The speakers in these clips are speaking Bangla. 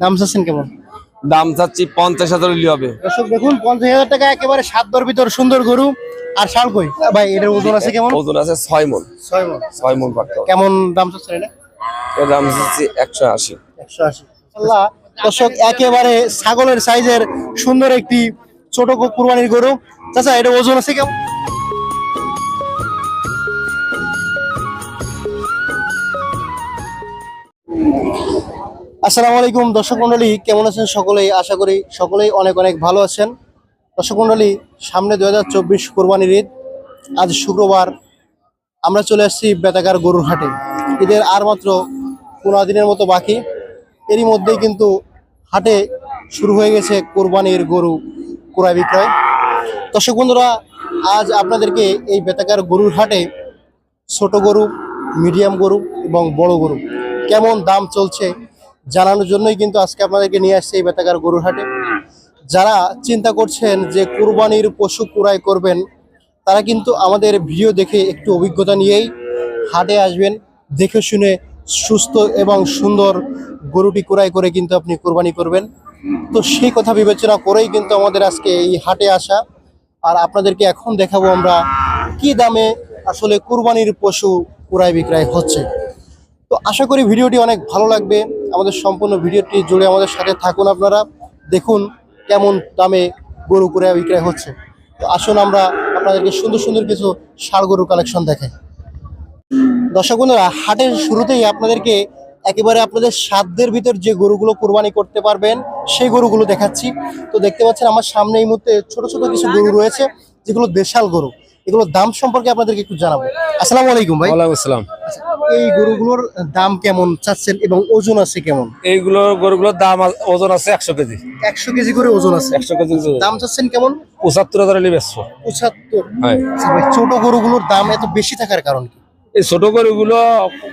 দাম চাচ্ছেন কেমন? দাম চাচ্ছি পঞ্চাশ হাজার হইলে হবে। দর্শক দেখুন পঞ্চাশ হাজার টাকা একেবারে সাত দর ভিতর সুন্দর গরু। আর শাল কই? ভাই এটার ওজন আছে কেমন? ওজন আছে ছয় মন। ছয় মণ। ছয় মন কেমন দাম চাচ্ছেন এটা? এর দাম চাচ্ছি একশো আশি। একশো আশি। আল্লাহ দর্শক একেবারে ছাগলের সাইজের সুন্দর একটি ছোট কুরবানির গরু। চাচা এটা ওজন আছে কেমন? আসসালামু আলাইকুম, দর্শক মন্ডলী, কেমন আছেন সকলেই? আশা করি সকলেই অনেক অনেক ভালো আছেন। দর্শক মন্ডলী, সামনে দু হাজার চব্বিশ কোরবানির ঈদ। আজ শুক্রবার আমরা চলে আসছি বেতাকার গরুর হাটে। ঈদের আর মাত্র পনেরো দিনের মতো বাকি। এরই মধ্যেই কিন্তু হাটে শুরু হয়ে গেছে কোরবানির গরু ক্রয় বিক্রয়। দর্শক বন্ধুরা, আজ আপনাদেরকে এই বেতাকার গরুর হাটে ছোট গরু, মিডিয়াম গরু এবং বড় গরু কেমন দাম চলছে জানানোর জন্যই কিন্তু আজকে আপনাদেরকে নিয়ে আসছে এই বেতাকার গরুর হাটে যারা চিন্তা করছেন যে কুরবানির পশু ক্রয় করবেন, তারা কিন্তু আমাদের ভিডিও দেখে একটু অভিজ্ঞতা নিয়েই হাটে আসবেন, দেখে শুনে সুস্থ এবং সুন্দর গরুটি ক্রয় করে কিন্তু আপনি কোরবানি করবেন। তো সেই কথা বিবেচনা করেই কিন্তু আমাদের আজকে এই হাটে আসা। আর আপনাদেরকে এখন দেখাবো আমরা কি দামে আসলে কুরবানির পশু ক্রয় বিক্রয় হচ্ছে। তো আশা করি ভিডিওটি অনেক ভালো লাগবে। আমাদের সম্পূর্ণ ভিডিওটি জুড়ে আমাদের সাথে থাকুন আপনারা। দেখুন কেমন দামে গরু ক্রয় বিক্রয় হচ্ছে। তো আসুন আমরা আপনাদেরকে সুন্দর সুন্দর কিছু ষাড় গরুর কালেকশন দেখাই। দর্শক বন্ধুরা হাটের শুরুতেই আপনাদেরকে একেবারে আপনাদের সাধ্যের ভিতর যে গরুগুলো কোরবানি করতে পারবেন সেই গরুগুলো দেখাচ্ছি। তো দেখতে পাচ্ছেন আমার সামনে এই মুহূর্তে ছোট ছোট কিছু গরু রয়েছে যেগুলো দেশাল গরু। এগুলোর দাম সম্পর্কে আপনাদেরকে একটু জানাব। আসসালামু আলাইকুম ভাই। ওয়ালাইকুম আসসালাম। এই গরুগুলোর দাম কেমন চাচ্ছেন এবং ওজন আছে কেমন? এইগুলো গরুগুলোর দাম ওজন আছে একশো কেজি। একশো কেজি করে ওজন আছে। একশো কেজি দাম চাচ্ছেন কেমন? পঁচাত্তর হাজার হলে বেচবো। পঁচাত্তর। হ্যাঁ। আচ্ছা ছোট গরুগুলোর দাম এত বেশি থাকার কারণ কি? এই ছোট গরুগুলো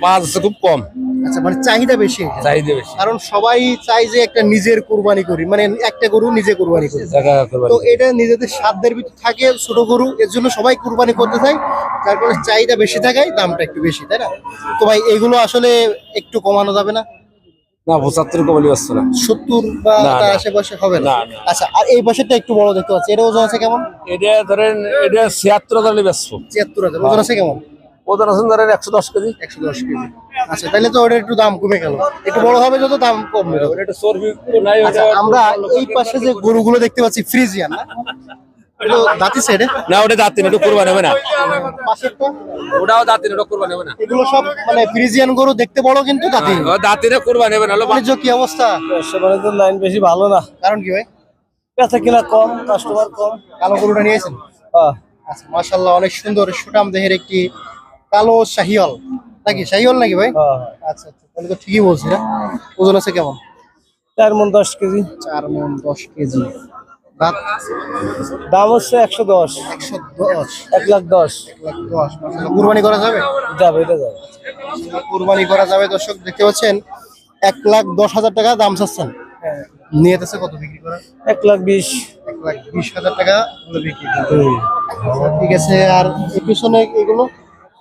মাছ আছে খুব কম। আচ্ছা মানে চাহিদা বেশি। চাহিদা বেশি। কারণ সবাই চাই যে একটা নিজের কোরবানি করি। মানে একটা গরু নিজে কোরবানি করি। তো এটা নিজেদের সাধ্যের ভিতর থাকে ছোট গরু এর জন্য সবাই কোরবানি করতে চায়। যার কারণে চাহিদা বেশি থাকায় দামটা একটু বেশি তাই না? তো ভাই এগুলো আসলে একটু কমানো যাবে না? না পঁচাত্তর কমলি বেচবো না। সত্তর বা তার আশেপাশে হবে না। আচ্ছা আর এই একটু বড় দেখতে পাচ্ছি। এটা ওজন আছে কেমন? এটা ধরেন এটা ছিয়াত্তর হাজার হলে ছিয়াত্তর হাজার। ওজন আছে কেমন? ওজন আছে ধরেন একশো দশ কেজি। একশো দশ কেজি। আচ্ছা তাহলে তো ওটা একটু দাম কমে গেল। একটু বড় হবে যত দাম কমবে আচ্ছা আমরা এই পাশে যে গরুগুলো দেখতে পাচ্ছি ফ্রিজিয়ান না? দাঁতি সাইডে না ওটা দাঁত তিন ওটা কোরবানি হবে না। ওটাও দাঁত তিন ওটা কোরবানি হবে না। এগুলো সব মানে ফ্রিজিয়ান গরু দেখতে বড় কিন্তু দাঁতি দাঁত কোরবানি হবে না বাণিজ্য কি অবস্থা? ব্যবসা লাইন বেশি ভালো না। কারণ কি ভাই? কিনা কম কাস্টমার কম। কালো গরুটা নিয়েছেন? হ্যাঁ, আচ্ছা মাশাল্লাহ অনেক সুন্দর সুটাম দেহের একটি কালো শাহিওয়াল। নাকি শাহিওয়াল নাকি ভাই? হ্যাঁ। আচ্ছা আচ্ছা তাহলে তো ঠিকই বলছি না ওজন আছে কেমন? চার মন দশ কেজি। চার মন দশ কেজি। দাম? হচ্ছে একশো দশ। একশো দশ। এক লাখ দশ। এক লাখ দশ। কুরবানি করা যাবে? যাবে এটা যাবে। কুরবানি করা যাবে। দর্শক দেখতে পাচ্ছেন এক লাখ দশ হাজার টাকা দাম চাচ্ছেন। নিয়ে আছে কত বিক্রি করা এক লাখ বিশ। এক লাখ বিশ হাজার টাকা বিক্রি আচ্ছা, ঠিক আছে আর পিছনে এগুলো?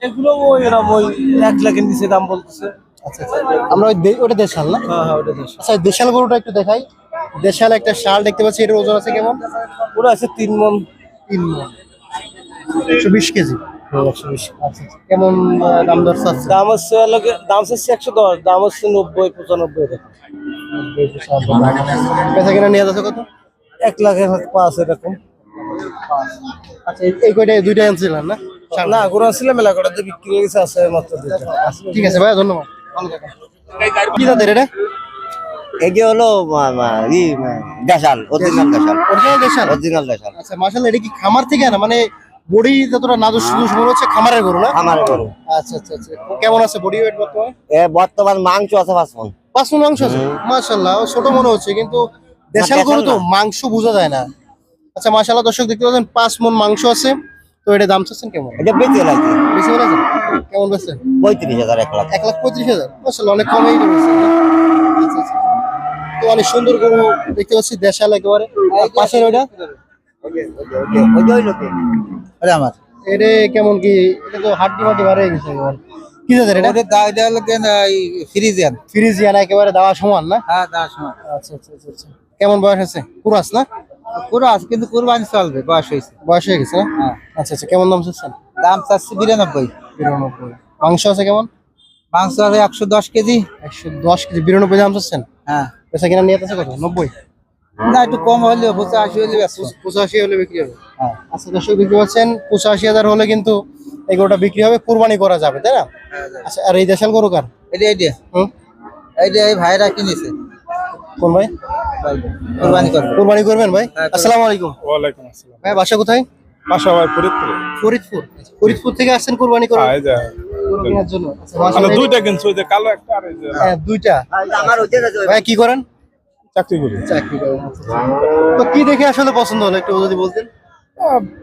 এগুলো ওই এরকম ওই এক লাখের নিচে দাম বলতেছে। আচ্ছা আচ্ছা। আমরা ওই ওটা দেশাল না? হ্যাঁ হ্যাঁ ওটা দশ আচ্ছা দেশাল গরুটা একটু দেখাই। দেশাল একটা শাল দেখতে পাচ্ছি এটার ওজন আছে কেমন? ওটা আছে তিন মন। তিন মণ একশো বিশ কেজি? বিশ। আচ্ছা আচ্ছা। কেমন দাম দর দাম হচ্ছে দাম হচ্ছে একশো দশ দাম হচ্ছে নব্বই পঁচানব্বই কিনা নিয়ে যাচ্ছে কত? এক লাখের পাঁচ এরকম। আচ্ছা এই- কয়টা দুইটা আনছিলেন না। না গরু মেলা বিক্রি হয়ে গেছে আছে মাত্র আচ্ছা, ঠিক আছে ভাই ধন্যবাদ। কি এটা? এটি হলো Deshal original Deshal. Original Deshal? Original Deshal. আচ্ছা মাশাআল্লাহ এটা কি খামার থেকে না? মানে বডি যতটা নাদুস সুদুস মনে হচ্ছে খামারের গরু না? আমার গরু। আচ্ছা আচ্ছা আচ্ছা। কেমন আছে বডি ওয়েট বর্তমানে? এ বর্তমান মাংস আছে পাঁচ মন। পাঁচ মণ মাংস আছে? মাশাআল্লাহ ছোট মনে হচ্ছে কিন্তু দেশাল গরু তো মাংস বোঝা যায় না। আচ্ছা মাশাআল্লাহ দর্শক দেখতে পাচ্ছেন পাঁচ মন মাংস আছে। তো এটা দাম চাচ্ছেন কেমন? এটা বেঁচে লাগছে বেশি বলেছেন কেমন বেচছেন? পঁয়ত্রিশ হাজার এক লাখ। এক লাখ পঁয়ত্রিশ হাজার। মাশাআল্লাহ অনেক কমেই রয়েছে আচ্ছা আচ্ছা। তো অনেক সুন্দর গরু দেখতে পাচ্ছি দেশাল একেবারে। পাশের ওইটা? আরে আমার। এটা কেমন কি? এটা তো হাড্ডি মাটি বাড়ে গেছে একেবারে। কি জাতের এটা? ফ্রিজিয়ান। ফ্রিজিয়ান একেবারে দেওয়া সমান না? হ্যাঁ সময় আচ্ছা আচ্ছা আচ্ছা আচ্ছা। কেমন বয়স আছে? কুরাস না? পুরো আছে কিন্তু কুরবানি চলবে বয়স হয়েছে। বয়স হয়ে গেছে হ্যাঁ। আচ্ছা আচ্ছা কেমন দাম চাচ্ছেন? দাম চাচ্ছি বিরানব্বই। বিরানব্বই। মাংস আছে কেমন? মাংস আছে একশো দশ কেজি। একশো দশ কেজি বিরানব্বই দাম চাচ্ছেন? হ্যাঁ। পেশা কিনা নিয়ে আছে কত? নব্বই? না একটু কম হলে পঁচাশি হলে পঁচাশি হলে বিক্রি হবে। হ্যাঁ আচ্ছা দর্শক বিক্রি পাচ্ছেন পঁচাশি হাজার হলে কিন্তু এই গরুটা বিক্রি হবে কুরবানি করা যাবে তাই না? আচ্ছা আর এই দেশাল গরু কার? এটা এইটা হুম? এইটা এই ভাইরা কিনেছে। কোন ভাই? কোরবানি করবে। কুরবানি করবেন ভাই? হ্যাঁ। আসসালামু আলাইকুম। ওয়ালাইকুম আসসালাম। ভাই বাসা কোথায়? বাসা ভাই ফরিদপুরে। ফরিদপুর। ফরিদপুর থেকে আসছেন কুরবানি করার? হ্যাঁ, জন্য। আচ্ছা, মানে দুইটা কিনছো যে কালো একটা আর এই যে হ্যাঁ দুইটা। আমার ওই ভাই কি করেন? চাকরি করি। চাকরি করেন। তো কি দেখে আসলে পছন্দ হলো একটু যদি বলতেন?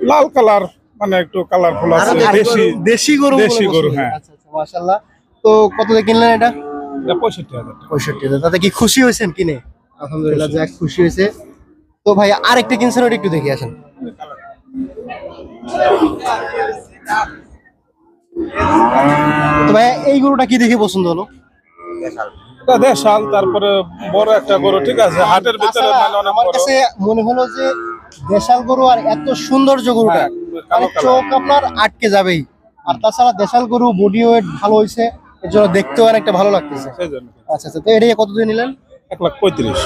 লাল কালার মানে একটু কালারফুল আছে দেশি দেশি গরু দেশি গরু, হ্যাঁ। আচ্ছা আচ্ছা মাশাআল্লাহ। তো কত দিয়ে কিনলেন এটা? তাতে কি খুশি হয়েছেন কিনে? আলহামদুলিল্লাহ যাক খুশি হয়েছে। তো ভাই আরেকটা কিনছেন ওটা একটু দেখে আসেন। তো ভাই এই গরুটা কি দেখে পছন্দ হলো? দেশাল। তারপরে বড় একটা গরু ঠিক আছে? হাটের ভিতরে তাছাড়া মানে অনেক আমার কাছে মনে হলো যে দেশাল গরু আর এত সৌন্দর্য গরুটা হ্যাঁ, মানে। চোখ আপনার আটকে যাবেই। আর তাছাড়া দেশাল গরু বডি ওয়েট ভালো হয়েছে এর জন্য দেখতেও অনেকটা ভালো লাগতেছে। আচ্ছা আচ্ছা তো এটা কত দিয়ে নিলেন? এক লাখ পঁয়ত্রিশ।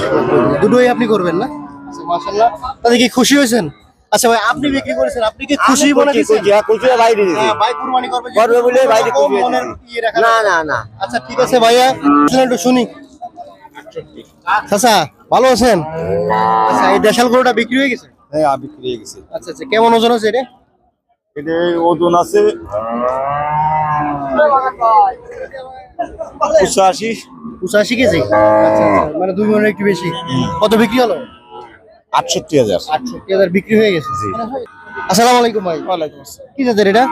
দুটোই আপনি করবেন না? আচ্ছা মাশাআল্লাহ। তাতে কি খুশি হয়েছেন? আচ্ছা ভাই আপনি বিক্রি করেছেন আপনি কি খুশি মনে দিচ্ছেন? কুচিয়া বাইরে দিয়েছি। হ্যাঁ, ভাই কুরবানি করবে করবে বলে বাইরে মনের ইয়ে রাখা না না না। আচ্ছা ঠিক আছে ভাইয়া একটু শুনি। আচ্ছা ভালো আছেন? আচ্ছা এই দেশাল গরুটা বিক্রি হয়ে গেছে? হ্যাঁ বিক্রি হয়ে গেছে। আচ্ছা আচ্ছা কেমন ওজন আছে এটা? এটা ওজন আছে পঁচাশি। পঁচাশি কেজি? আচ্ছা আচ্ছা মানে দুই মনের একটু বেশি। কত বিক্রি হলো? আটষট্টি হাজার। আটষট্টি হাজার বিক্রি হয়ে গেছে। আসসালামু আলাইকুম ভাই। ওয়ালাইকুম আসসালাম। কি জাতের এটা?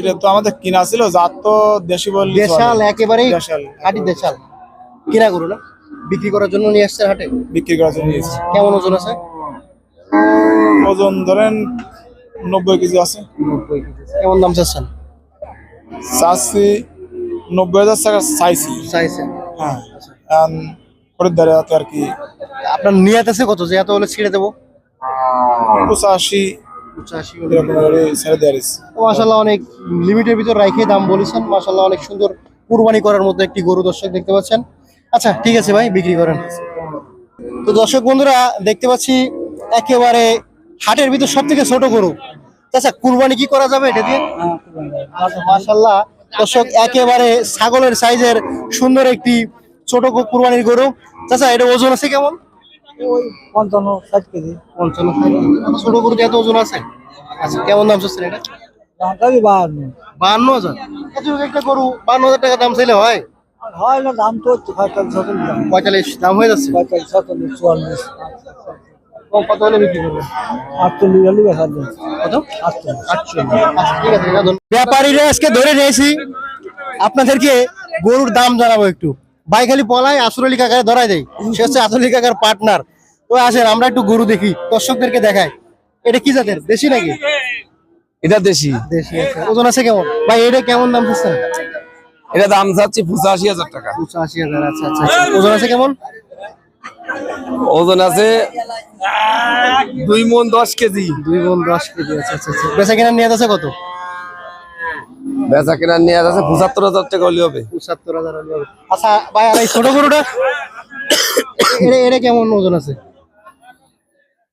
এটা তো আমাদের কিনা ছিল জাত তো দেশি চলে। দেশাল একেবারেই দেশাল। হাটি দেশাল। কিনা করো না? বিক্রি করার জন্য নিয়ে আসছে হাটে? বিক্রি করার জন্য নিয়েছি কেমন ওজন আছে? ওজন ধরেন নব্বই কেজি আছে। নব্বই কেজি কেমন দাম চাচ্ছেন? চাচ্ছি নব্বই হাজার টাকা চাইছি চাইছে হ্যাঁ। খরিদ্দারে আর কি আপনার নিয়ত আছে কত? যে এত হলে ছেড়ে দেবো। পঁচাশি পঁচাশি ছেড়ে দেওয়ার মাসাল্লাহ অনেক লিমিটের ভিতর রাখে দাম বলেছেন। মাসাল্লাহ অনেক সুন্দর কুরবানি করার মতো একটি গরু দর্শক দেখতে পাচ্ছেন। আচ্ছা ঠিক আছে ভাই বিক্রি করেন। তো দর্শক বন্ধুরা দেখতে পাচ্ছি একেবারে হাটের ভিতর সব থেকে ছোট গরু। আচ্ছা কুরবানি কি করা যাবে এটা দিয়ে? আচ্ছা মাসাল্লাহ দর্শক একেবারে ছাগলের সাইজের সুন্দর একটি ছোট কুরবানির গরু। চাচা এটা ওজন আছে কেমন? পঞ্চান্ন ষাট কেজি। পঞ্চান্ন ছোট গরুতে এত ওজন আছে? আচ্ছা কেমন দাম চাচ্ছেন এটা? দামটা বাহান্ন। বান্ন হাজার? এত একটা গরু বান্ন হাজার টাকা দাম চাইলে হয়? হয় না দাম তো পঁয়তাল্লিশ ছচল্লিশ। দাম পঁয়তাল্লিশ দাম হয়ে যাচ্ছে? পঁয়তাল্লিশ ছচল্লিশ চুয়াল্লিশ। কম কত হলে বিক্রি করবে আটচল্লিশ হলে বেকার কত? আটচল্লিশ। আটচল্লিশ। আচ্ছা, ঠিক আছে ব্যাপারীরা আজকে ধরে নিয়েছি। আপনাদেরকে গরুর দাম জানাব একটু। ভাই খালি পলায় আসর আলী কাকারে ধরাই দেয়। সে হচ্ছে আসর আলী কাকার পার্টনার তো আসেন আমরা একটু গরু দেখি দর্শকদেরকে দেখাই। এটা কি জাতের দেশি নাকি? এটা দেশি। দেশি ওজন আছে কেমন? ভাই এটা কেমন দাম দিচ্ছেন এটা দাম চাচ্ছি পঁচাশি হাজার টাকা। পঁচাশি হাজার আচ্ছা আচ্ছা আচ্ছা। ওজন আছে কেমন? ওজন আছে দুই মন দশ কেজি। দুই গুণ দশ কেজি আচ্ছা আচ্ছা আচ্ছা। বেচা কেনার নিয়ে আছে কত? বেচা কেনার নিয়ে আছে পঁচাত্তর হাজার টাকা হলে হবে। পঁচাত্তর হাজার হলে হবে। আচ্ছা ভাই আর এই ছোট গরুটা এটা এটা কেমন ওজন আছে?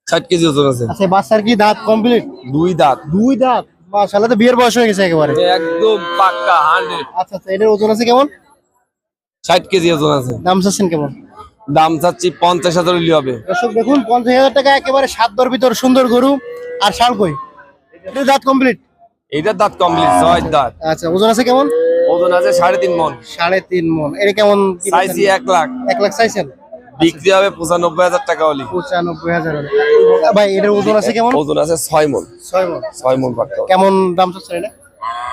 ষাট কেজি ওজন আছে। আচ্ছা বাচ্চার কি দাঁত কমপ্লিট দুই দাঁত। দুই দাঁত? মাশাআল্লাহ তো বিয়ের বয়স হয়ে গেছে একেবারে। একদম পাক্কা আচ্ছা আচ্ছা এটার ওজন আছে কেমন? ষাট কেজি ওজন আছে। দাম চাচ্ছেন কেমন? দাম চাচ্ছি পঞ্চাশ হাজার হলে হবে। দর্শক দেখুন পঞ্চাশ হাজার টাকা একেবারে সাত দর ভিতর সুন্দর গরু। আর শাল কই? এটা দাঁত কমপ্লিট এইটার দাঁত কমপ্লিট ছয় দাঁত। আচ্ছা ওজন আছে কেমন? ওজন আছে সাড়ে তিন মন। সাড়ে তিন মন। এটা কেমন চাইছি? এক লাখ। এক লাখ চাইছেন? বিক্রি হবে পঁচানব্বই হাজার টাকা হলে। পঁচানব্বই হাজার ভাই এটার ওজন আছে কেমন? ওজন আছে ছয় মন। ছয় মন। ছয় মন কেমন দাম চাচ্ছেন এটা?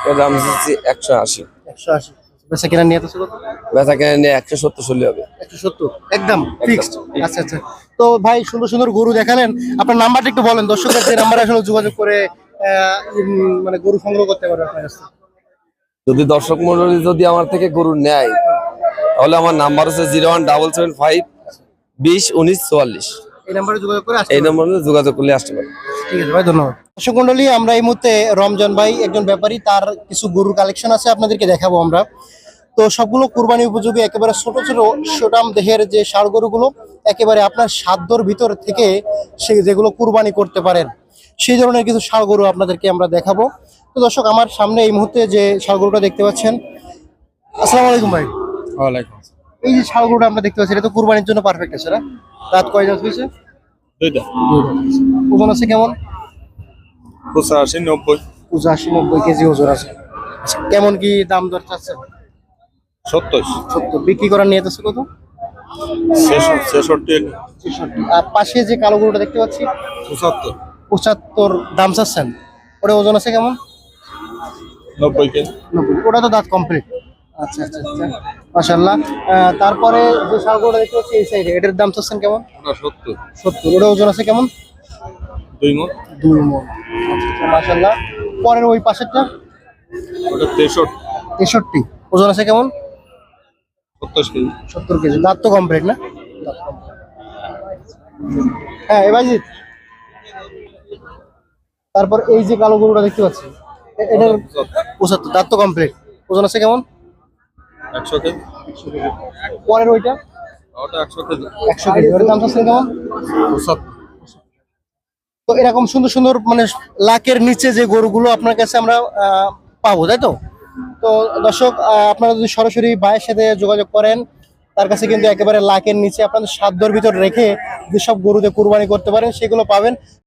এর দাম চাচ্ছি একশো আশি। একশো আশি। বেচা কেনার নিয়ে কত? বেচা কেনা নিয়ে একশো সত্তর চলে হবে। একশো সত্তর? একদম ফিক্সড আচ্ছা আচ্ছা। তো ভাই সুন্দর সুন্দর গরু দেখালেন। আপনার নাম্বারটা একটু বলেন দর্শকদের যে নাম্বারে আসলে যোগাযোগ করে মানে গরু সংগ্রহ করতে পারবে আপনার কাছে। যদি দর্শক মন্ডলী যদি আমার থেকে গরু নেয় তাহলে আমার নাম্বার হচ্ছে zero one double seven five বিশ উনিশ চুয়াল্লিশ। এই নাম্বারে যোগাযোগ করে এই পারেন। নম্বরে যোগাযোগ করলে আসতে পারে ঠিক আছে ভাই ধন্যবাদ। দর্শক মন্ডলী আমরা এই মুহূর্তে রমজান ভাই একজন ব্যাপারী তার কিছু গরুর কালেকশন আছে আপনাদেরকে দেখাবো আমরা। তো সবগুলো কুরবানি উপযোগী একেবারে ছোট ছোট সোটাম দেহের যে ষাড় গরুগুলো একেবারে আপনার সাধ্যর ভিতর থেকে সে যেগুলো কুরবানি করতে পারেন সেই ধরনের কিছু ষাড় গরু আপনাদেরকে আমরা দেখাবো। তো দর্শক আমার সামনে এই মুহূর্তে যে ষাড় গরুটা দেখতে পাচ্ছেন আসসালামু আলাইকুম ভাই। ওয়ালাইকুম এই যে ষাড় গরুটা আমরা দেখতে পাচ্ছি এটা তো কুরবানির জন্য পারফেক্ট আছে না? রাত কয় দাঁত হয়েছে? দুইটা। ওজন আছে কেমন? পঁচাশি নব্বই। পঁচাশি নব্বই কেজি ওজন আছে। আচ্ছা, কেমন কি দাম দর চাচ্ছে সত্তর। সত্তর। বিক্রি করার নিয়ে আছে কত? ছেষট্টি আর পাশে যে কালো গরুটা দেখতে পাচ্ছি পঁচাত্তর। পঁচাত্তর দাম চাচ্ছেন। ওটা ওজন আছে কেমন? নব্বই কেজি। ওটা তো দাঁত কমপ্লিট আচ্ছা আচ্ছা আচ্ছা। মাসাল্লাহ তারপরে যে দেখতে পাচ্ছি এই সাইডে এটার দাম চাচ্ছেন কেমন? ওটা সত্তর। সত্তর। ওটা ওজন আছে কেমন? দুই মন। দুই মন। আচ্ছা মাসাল্লাহ পরের ওই পাশেরটা? ওটা তেষট্টি। তেষট্টি। ওজন আছে কেমন? সত্তর কেজি। সত্তর কেজি। দাঁত তো কমপ্লিট না? হ্যাঁ এবার তারপর এই যে কালো গরুটা দেখতে পাচ্ছি এটার পঁচাত্তর দাঁত তো কমপ্লিট ওজন আছে কেমন? একশো কেজি। পরের ওইটা? একশো কেজি। ওটার দাম চাচ্ছেন কেমন? পঁচাত্তর। তো এরকম সুন্দর সুন্দর মানে লাখের নিচে যে গরুগুলো আপনার কাছে আমরা পাবো তাই তো? তো দর্শক আপনারা যদি সরাসরি ভাইয়ের সাথে যোগাযোগ করেন, তার কাছে কিন্তু একেবারে লাখের নিচে আপনাদের সাধ্যর ভিতর রেখে যেসব গরুদের কুরবানি করতে পারেন, সেগুলো পাবেন।